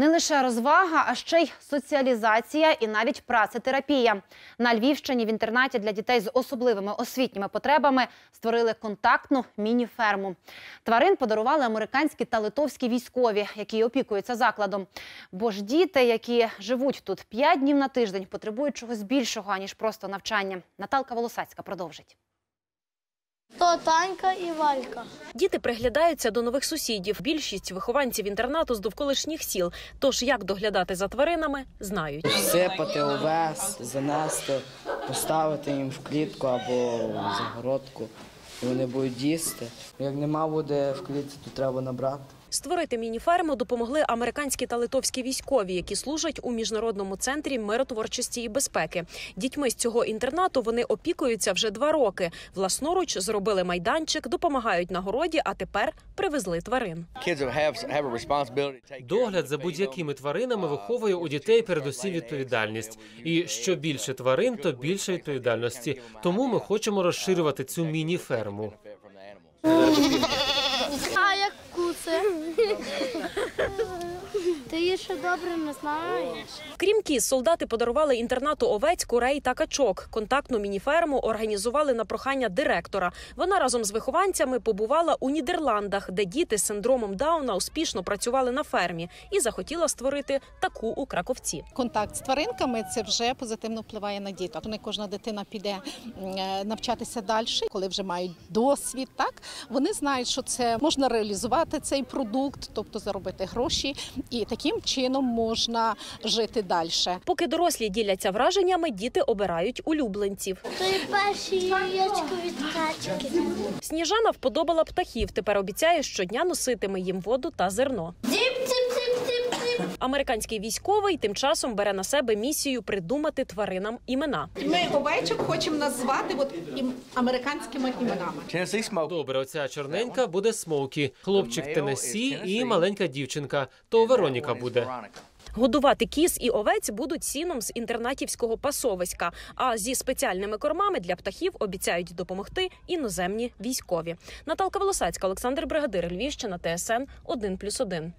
Не лише розвага, а ще й соціалізація і навіть працетерапія. На Львівщині в інтернаті для дітей з особливими освітніми потребами створили контактну міні-ферму. Тварин подарували американські та литовські військові, які опікуються закладом. Бо ж діти, які живуть тут 5 днів на тиждень, потребують чогось більшого, аніж просто навчання. Наталка Волосацька продовжить. То Танька і Валька. Діти приглядаються до нових сусідів. Більшість вихованців інтернату з довколишніх сіл. Тож як доглядати за тваринами, знають. Всипати овес, занести, поставити їм в клітку або в загородку. Вони будуть їсти. Як нема води в клітці, то треба набрати. Створити міні-ферму допомогли американські та литовські військові, які служать у міжнародному центрі миротворчості і безпеки. Дітьми з цього інтернату вони опікуються вже два роки. Власноруч зробили майданчик, допомагають на городі, а тепер привезли тварин. Догляд за будь-якими тваринами виховує у дітей передусім відповідальність. І що більше тварин, то більше відповідальності. Тому ми хочемо розширювати цю міні-ферму. А як куце? Ти її ще добре не знаєш. Крім кіз, солдати подарували інтернату овець, курей та качок. Контактну міні-ферму організували на прохання директора. Вона разом з вихованцями побувала у Нідерландах, де діти з синдромом Дауна успішно працювали на фермі, і захотіла створити таку у Краковці. контакт з тваринками це вже позитивно впливає на діток. Не кожна дитина піде е, навчатися далі, коли вже мають досвід. Так вони знають, що це можна реалізувати цей продукт, тобто заробити гроші, і таким чином можна жити далі. Поки дорослі діляться враженнями, діти обирають улюбленців. І перші яєчко від качки. Сніжана вподобала птахів. Тепер обіцяє щодня носитиме їм воду та зерно. Американський військовий тим часом бере на себе місію придумати тваринам імена. Ми овечок хочемо назвати от американськими іменами. Smoke. Добре, оця чорненька буде Смоукі, хлопчик Теннессі і маленька дівчинка. То Вероніка буде. Годувати кіз і овець будуть сіном з інтернатівського пасовиська. А зі спеціальними кормами для птахів обіцяють допомогти іноземні військові. Наталка Волосацька, Олександр Бригадир, Львівщина, ТСН 1+,1.